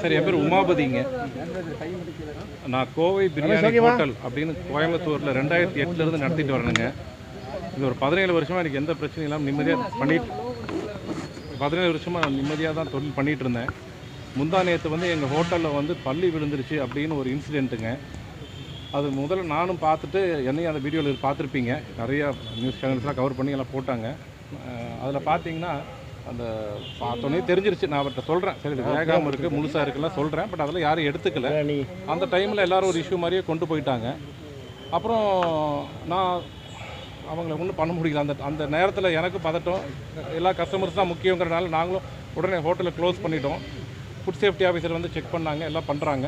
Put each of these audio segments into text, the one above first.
Sir என் பேர் உமாபதிங்க. நான் Kovai biryani hotel அப்படின்னு கோயம்புத்தூரில் ரெண்டாயிரத்தி எட்டுலேருந்து நடத்திட்டு வரேனுங்க இது ஒரு பதினேழு வருஷமாக எனக்கு எந்த பிரச்சனையும் இல்லாமல் நிம்மதியாக பண்ணிட்டு பதினேழு வருஷமாக நான் நிம்மதியாக தான் தொழில் பண்ணிகிட்டு இருந்தேன். முந்தா நேற்று வந்து எங்கள் ஹோட்டலில் வந்து பள்ளி விழுந்துருச்சு அப்படின்னு ஒரு இன்சிடெண்ட்டுங்க அது முதல்ல நானும் பார்த்துட்டு என்னையும் அந்த வீடியோவில் பார்த்துருப்பீங்க. நிறைய நியூஸ் சேனல்ஸ்லாம் கவர் பண்ணி எல்லாம் போட்டாங்க. அதில் பார்த்தீங்கன்னா அந்த பார்த்தோன்னே தெரிஞ்சிருச்சு. நான் அவர்கிட்ட சொல்கிறேன் சரி இது வேகாமல் இருக்குது முழுசாக இருக்குல்லாம் சொல்கிறேன் பட் அதெல்லாம் யாரும் எடுத்துக்கல. அந்த டைமில் எல்லாரும் ஒரு இஷ்யூ மாதிரியே கொண்டு போயிட்டாங்க. அப்புறம் நான் அவங்கள ஒன்றும் பண்ண முடியல. அந்த அந்த நேரத்தில் எனக்கு பதட்டம். எல்லா கஸ்டமர்ஸ் தான் முக்கியங்கிறனால நாங்களும் உடனே ஹோட்டலை க்ளோஸ் பண்ணிட்டோம். ஃபுட் சேஃப்டி ஆஃபீஸர் வந்து செக் பண்ணாங்க எல்லாம் பண்ணுறாங்க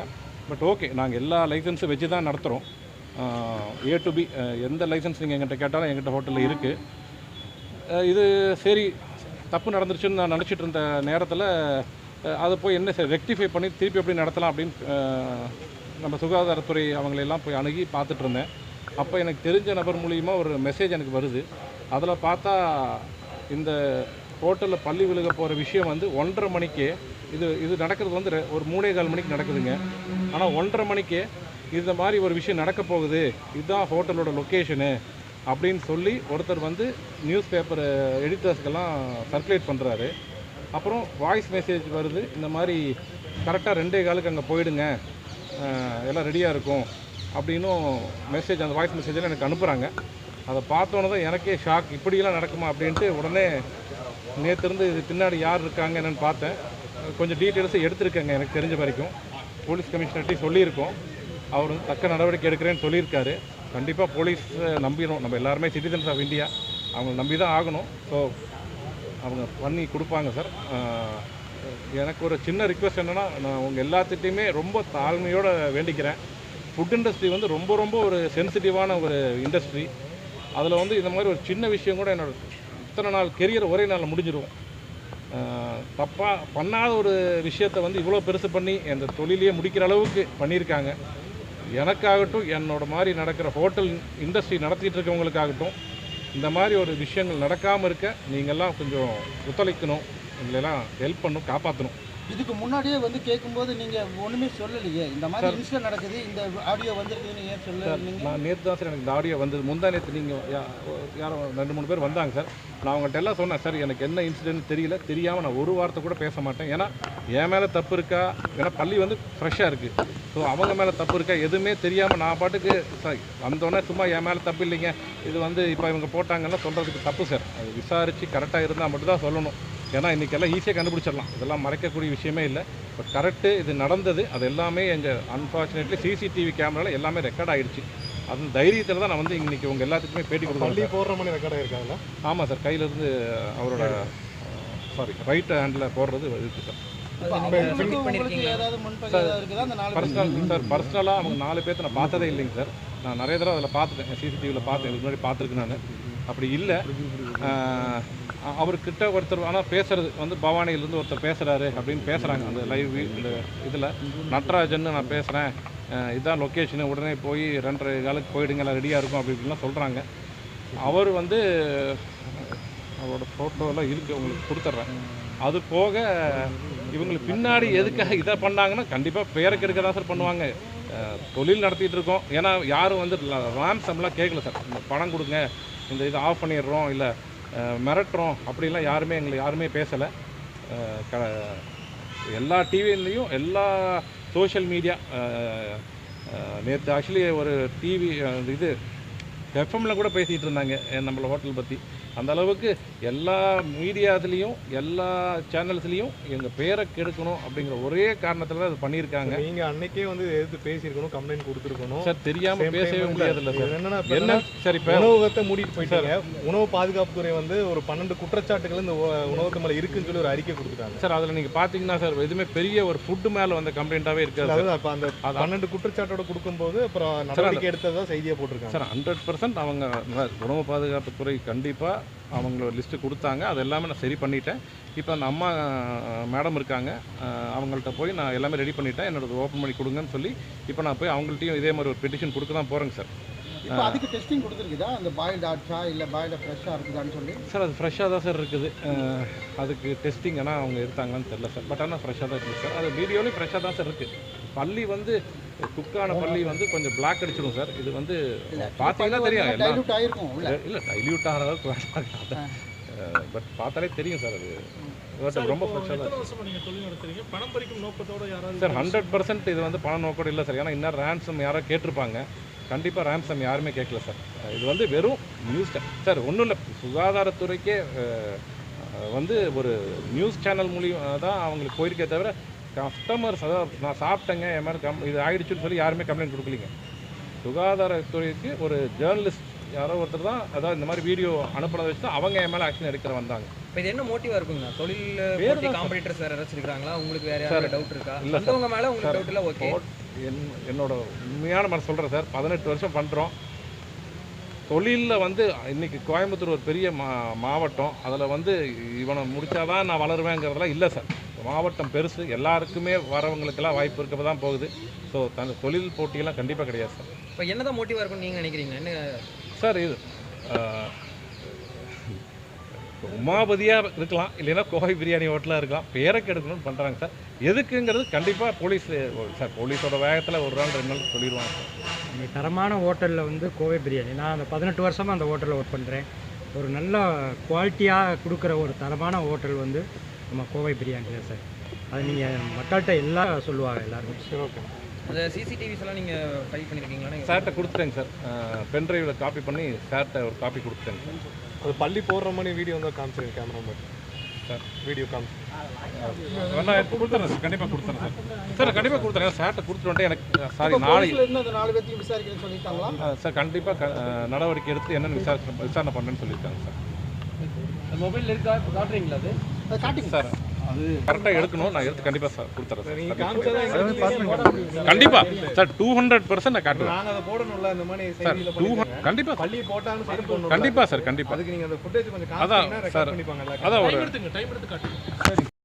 பட் ஓகே நாங்கள் எல்லா லைசன்ஸும் வச்சு தான் நடத்துகிறோம் ஏ டு பி எந்த லைசன்ஸ் நீங்கள் எங்கிட்ட கேட்டாலும் எங்கிட்ட ஹோட்டலில் இருக்குது இது சரி தப்பு நடந்துருச்சுன்னு நான் நினச்சிட்டு இருந்த நேரத்தில் அதை போய் என்ன ரெக்டிஃபை பண்ணி திருப்பி எப்படி நடத்தலாம் அப்படின்னு நம்ம சுகாதாரத்துறை அவங்களெல்லாம் போய் அணுகி பார்த்துட்டு இருந்தேன். அப்போ எனக்கு தெரிஞ்ச நபர் மூலிமா ஒரு மெசேஜ் எனக்கு வருது. அதில் பார்த்தா இந்த ஹோட்டலில் பள்ளி விழுக போகிற விஷயம் வந்து ஒன்றரை மணிக்கே இது இது நடக்கிறது வந்து ஒரு மூணே கால் மணிக்கு நடக்குதுங்க. ஆனால் ஒன்றரை மணிக்கே இந்த மாதிரி ஒரு விஷயம் நடக்க போகுது. இதுதான் ஹோட்டலோட லொக்கேஷனு அப்படின்னு சொல்லி ஒருத்தர் வந்து நியூஸ் பேப்பர் எடிட்டர்ஸ்க்கெல்லாம் சர்க்குலேட் பண்ணுறாரு அப்புறம் வாய்ஸ் மெசேஜ் வருது. இந்த மாதிரி கரெக்டாக ரெண்டே காலுக்கு அங்கே போயிடுங்க. எல்லாம் ரெடியாக இருக்கும். அப்படின்னும் மெசேஜ் அந்த வாய்ஸ் மெசேஜில் எனக்கு அனுப்புகிறாங்க அதை பார்த்தோன்னே தான் எனக்கே ஷாக் இப்படியெல்லாம் நடக்குமா அப்படின்ட்டு உடனே நேற்றுருந்து இது பின்னாடி யார் இருக்காங்க என்னென்னு பார்த்தேன். கொஞ்சம் டீட்டெயில்ஸை எடுத்திருக்கேங்க எனக்கு தெரிஞ்ச வரைக்கும். போலீஸ் கமிஷனர்ட்டையும் சொல்லியிருக்கோம். அவர் வந்து தக்க நடவடிக்கை எடுக்கிறேன்னு சொல்லியிருக்காரு. கண்டிப்பாக போலீஸ் நம்பிடும் நம்ம எல்லாருமே சிட்டிசன்ஸ் ஆஃப் இந்தியா அவங்க நம்பி தான் ஆகணும். ஸோ அவங்க பண்ணி கொடுப்பாங்க சார் எனக்கு ஒரு சின்ன ரிக்வெஸ்ட் என்னென்னா நான் உங்கள் எல்லாத்துட்டையுமே ரொம்ப தாழ்மையோடு வேண்டிக்கிறேன். ஃபுட் இண்டஸ்ட்ரி வந்து ரொம்ப ரொம்ப ஒரு சென்சிட்டிவான ஒரு இண்டஸ்ட்ரி அதில் வந்து இந்த மாதிரி ஒரு சின்ன விஷயம் கூட என்னோட இத்தனை நாள் கெரியர் ஒரே நாளில் முடிஞ்சிடும் தப்பாக பண்ணாத ஒரு விஷயத்தை வந்து இவ்வளோ பெருசு பண்ணி அந்த தொழிலையே முடிக்கிற அளவுக்கு பண்ணியிருக்காங்க. எனக்காகட்டும் என்னோட மாதிரி நடக்கிற ஹோட்டல் இண்டஸ்ட்ரி நடத்திட்டு இருக்கவங்களுக்காகட்டும் இந்த மாதிரி ஒரு விஷயங்கள் நடக்காமல் இருக்க நீங்கள்லாம் கொஞ்சம் ஒத்துழைக்கணும் எங்களெல்லாம் ஹெல்ப் பண்ணும் காப்பாற்றணும் இதுக்கு முன்னாடியே வந்து கேட்கும்போது நீங்க ஒண்ணுமே சொல்லலையே. இந்த மாதிரி இன்சிடென்ட் நடக்குது இந்த ஆடியோ வந்திருக்குதுன்னு ஏன் சொல்லலைங்க நான் நேற்று தான் சார் எனக்கு இந்த ஆடியோ வந்தது. முந்தா நேற்று நீங்கள் யாரோ ரெண்டு மூணு பேர் வந்தாங்க சார். நான் அவங்கள்ட்ட எல்லாம் சொன்னேன் சார் எனக்கு என்ன இன்சிடென்ட் தெரியல. தெரியாமல் நான் ஒரு வார்த்தை கூட பேச மாட்டேன். ஏன்னா என் மேலே தப்பு இருக்கா? ஏன்னா பள்ளி வந்து ஃப்ரெஷ்ஷாக இருக்குது ஸோ அவங்க மேலே தப்பு இருக்கா? எதுவுமே தெரியாமல் நான் பாட்டுக்கு சார் வந்தோடனே சும்மா என் மேலே தப்பு இல்லைங்க. இது வந்து இப்போ இவங்க போட்டாங்கன்னா சொல்கிறதுக்கு தப்பு சார். அது விசாரித்து கரெக்டாக இருந்தால் மட்டும்தான் சொல்லணும். ஏன்னா இன்றைக்கெல்லாம் ஈஸியாக கண்டுபிடிச்சிடலாம். இதெல்லாம் மறைக்கக்கூடிய விஷயமே இல்லை. பட் கரெக்டு இது நடந்தது. அது எல்லாமே எங்கள் அன்ஃபார்ச்சுனேட்லி சிசிடிவி கேமராவில் எல்லாமே ரெக்கார்ட் ஆயிடுச்சு. அந்த தைரியத்தில் தான் நான் வந்து இன்னைக்கு உங்கள் எல்லாத்துக்குமே பேட்டி கொடுக்குறேன் பள்ளி போடுற மணி ரெக்கார்ட் ஆயிருக்காங்களா ஆமாம் சார். கையிலேருந்து அவரோட சாரி ரைட் ஹேண்டில் போடுறது இருக்குது சார். அவங்களுக்கு உங்களுக்கு ஏதாவது முன்பகை ஏதாவது இருக்குதா? அந்த நாலு பேர் பர்சனல் சார் பர்சனலாக அவங்க நாலு பேர்த்த நான் பார்த்ததே இல்லைங்க சார். நான் நிறைய தடவை அதில் பார்த்துட்டேன். சிசிடிவியில் பார்த்தேன். இதுக்கு முன்னாடி பார்த்துருக்கேன் நான். அப்படி இல்லை. அவர்கிட்ட ஒருத்தர் ஆனால் பேசுறது வந்து பவானியிலேருந்து ஒருத்தர் பேசுகிறாரு அப்படின்னு பேசுகிறாங்க அந்த லைவ் இந்த இதில் நட்ராஜன் நான் பேசுகிறேன் இதான் லொக்கேஷனு உடனே போய் ரெண்டரை காலுக்கு போயிடுங்க எல்லாம் ரெடியாக இருக்கும் அப்படி இப்படிலாம் சொல்கிறாங்க அவர் வந்து அவரோட ஃபோட்டோலாம் இருக்குது உங்களுக்கு கொடுத்துட்றேன். அது போக இவங்களுக்கு பின்னாடி எதுக்காக இதை பண்ணாங்கன்னா கண்டிப்பாக பேருக்கு எடுக்க தான் சார் பண்ணுவாங்க. தொழில் நடத்திட்டு இருக்கோம். ஏன்னா யாரும் வந்து ராம்சம்லாம் கேட்கல சார் இந்த பணம் கொடுங்க இந்த இதை ஆஃப் பண்ணிடுறோம் இல்லை மிரட்டுறோம் அப்படிலாம் யாருமே எங்களை யாருமே பேசலை. க எல்லா டிவிலையும் எல்லா சோஷியல் மீடியா நேற்று ஆக்சுவலி ஒரு டிவி இது எஃப்எம்மில் கூட பேசிகிட்டு இருந்தாங்க நம்மளை ஹோட்டல் பற்றி அந்த அளவுக்கு எல்லா மீடியாத்துலேயும் எல்லா சேனல்ஸ்லேயும் எங்கள் பேரை கெடுக்கணும் அப்படிங்கிற ஒரே காரணத்தில் தான் அது பண்ணியிருக்காங்க. நீங்க அன்னைக்கே வந்து எதிர்த்து பேசியிருக்கணும் கம்ப்ளைண்ட் கொடுத்துருக்கணும். சார் தெரியாமல் பேசவே முடியாதுல்ல இது சார். என்னன்னா என்ன? சரி இப்போ உணவகத்தை மூடிட்டு போயிட்டாங்க. உணவு பாதுகாப்புத்துறை வந்து ஒரு பன்னெண்டு குற்றச்சாட்டுகள் இந்த உணவகத்து மேல இருக்குன்னு சொல்லி ஒரு அறிக்கை கொடுத்துட்டாங்க. சார் அதில் நீங்கள் பார்த்தீங்கன்னா சார் எதுவுமே பெரிய ஒரு ஃபுட்டு மேலே வந்த கம்ப்ளைண்ட்டாகவே இருக்காது அதாவது அப்ப அந்த பன்னெண்டு குற்றச்சாட்டோட கொடுக்கும்போது அப்புறம் நடவடிக்கை எடுத்ததா செய்தியா போட்டிருக்காங்க. சார் ஹண்ட்ரட் பர்சன்ட் அவங்க உணவு பாதுகாப்புத்துறை கண்டிப்பாக அவங்களோட லிஸ்ட்டு கொடுத்தாங்க. அது எல்லாமே நான் சரி பண்ணிட்டேன். இப்போ அந்த அம்மா மேடம் இருக்காங்க. அவங்கள்ட்ட போய் நான் எல்லாமே ரெடி பண்ணிட்டேன். என்னோட ஓப்பன் பண்ணி கொடுங்கன்னு சொல்லி இப்போ நான் போய் அவங்கள்ட்டையும் இதே மாதிரி ஒரு பெட்டிஷன் கொடுக்க தான் போகிறேங்க சார் இப்போ அதுக்கு டெஸ்டிங் கொடுத்துருக்குதா? அந்த பாயில்டு ஆச்சா இல்லை பாயில்டு ஃப்ரெஷ்ஷாக இருக்குதான்னு சொல்லி? சார் அது ஃப்ரெஷ்ஷாக தான் சார் இருக்குது. அதுக்கு டெஸ்டிங் ஆனால் அவங்க எடுத்தாங்களான்னு தெரியல சார் பட் ஆனால் ஃப்ரெஷ்ஷாக தான் இருக்குது சார் அது வீடியோலையும் ஃப்ரெஷ்ஷாக தான் சார் இருக்குது பள்ளி வந்து குக்கான பள்ளி வந்து கொஞ்சம் பிளாக் அடிச்சிடும் சார். இது வந்து பார்த்தீங்கன்னா தெரியும் இல்லை டைல்யூட் ஆகிற அளவுக்கு வேண்டாம். பட் பார்த்தாலே தெரியும் சார் அது. ரொம்ப பணம் சார் ஹண்ட்ரட் பர்சன்ட் இது வந்து பண நோக்கோடு இல்லை சார். ஏன்னா இன்னும் ரேன்சம் யாரோ கேட்டிருப்பாங்க. கண்டிப்பாக ரேன்சம் யாருமே கேட்கல சார். இது வந்து வெறும் நியூஸ் சார் ஒன்றும் இல்லை. சுகாதாரத்துறைக்கே வந்து ஒரு நியூஸ் சேனல் மூலியம் தான் அவங்களுக்கு போயிருக்கே தவிர கஸ்டமர்ஸ் அதாவது நான் சாப்பிட்டேங்க என் மேலே கம் இது ஆயிடுச்சுன்னு சொல்லி யாருமே கம்ப்ளைண்ட் கொடுக்கலீங்க. சுகாதாரத்துறைக்கு ஒரு ஜேர்னலிஸ்ட் யாரோ ஒருத்தர் தான் அதாவது இந்த மாதிரி வீடியோ அனுப்புனதை வச்சு தான் அவங்க என் மேலே ஆக்ஷன் எடுக்கிற வந்தாங்க. இப்போ இது என்ன மோட்டிவா இருக்குங்க? தொழில் காம்படிட்டர்ஸ் வேற யாராச்சும் இருக்காங்களா உங்களுக்கு வேற யாராவது டவுட் இருக்கா? இல்ல. வந்தவங்க மேல உங்களுக்கு டவுட் இல்ல? ஓகே என் என்னோட உண்மையான மனசு சொல்கிறேன் சார் பதினெட்டு வருஷம் பண்ணுறோம் தொழிலில் வந்து இன்னைக்கு கோயம்புத்தூர் ஒரு பெரிய மா மாவட்டம். அதில் வந்து இவனை முடிச்சாதான் நான் வளருவேங்கிறதெல்லாம் இல்லை சார். மாவட்டம் பெருசு. எல்லாருக்குமே வரவங்களுக்கெல்லாம் வாய்ப்பு இருக்க. தான் போகுது. ஸோ தன் தொழில் போட்டியெல்லாம் கண்டிப்பாக கிடையாது சார் இப்போ என்னதான் மோட்டிவா இருக்கும்னு நீங்க நினைக்கிறீங்க என்ன? சார் இது உமாபதியாக இருக்கலாம். இல்லைன்னா கோவை பிரியாணி ஹோட்டலாக இருக்கலாம். பேரை கெடுக்கணும்னு பண்ணுறாங்க சார் எதுக்குங்கிறது கண்டிப்பாக போலீஸ் சார் போலீஸோட வேகத்தில் ஒரு நாள் ரெண்டு நாள் சொல்லிடுவாங்க சார் இங்கே தரமான ஹோட்டலில் வந்து கோவை பிரியாணி. நான் அந்த பதினெட்டு வருஷமாக அந்த ஹோட்டலில் ஒர்க் பண்ணுறேன் ஒரு நல்ல குவாலிட்டியாக கொடுக்குற ஒரு தரமான ஹோட்டல் வந்து நம்ம கோவை பிரியாணி தான் சார். அது நீங்கள் மக்கள்கிட்ட எல்லாம் சொல்லுவாங்க எல்லாருமே. சரி ஓகே அந்த சிசிடிவிஸ் எல்லாம் நீங்க ஃபைல் பண்ணிருக்கீங்களா? சார்கிட்ட கொடுத்துட்டேங்க சார். பென்ட்ரைவில் காப்பி பண்ணி சார்கிட்ட ஒரு காப்பி கொடுத்துட்டேங்க சார். அது பள்ளி போடுற மாதிரி வீடியோ வந்து காமிச்சிருங்க கேமரா மட்டும் சார். வீடியோ எடுத்து கொடுத்துறேன் சார். கண்டிப்பாக கொடுத்துறேன் சார். சார் கண்டிப்பாக கொடுத்துறேன் சார்கிட்ட கொடுத்துட்டு எனக்கு சாரி நாளை நாலு பேர்த்தையும் விசாரிக்கிறேன்னு சொல்லிட்டாங்களா ஆ, சார் கண்டிப்பாக நடவடிக்கை எடுத்து என்னென்னு விசாரிச்சு விசாரணை பண்ணுன்னு சொல்லியிருக்காங்க சார். மொபைல் இருக்கா? காட்டுறீங்களா அதை? காட்டுங்க. சார் அது கரெக்டாக எடுக்கணும். நான் எடுத்து கண்டிப்பாக சார் கொடுத்துறேன் கண்டிப்பாக சார் டூ ஹண்ட்ரட் பர்சன்ட் நான் காட்டுவேன் அதை போடணும்ல இந்த மாதிரி சார் டூ. கண்டிப்பாக பள்ளி போட்டாலும் சரி போடணும் கண்டிப்பாக சார் கண்டிப்பாக அதுக்கு நீங்க அந்த ஃபுட்டேஜ் கொஞ்சம் அதான் சார் அதான் ஒரு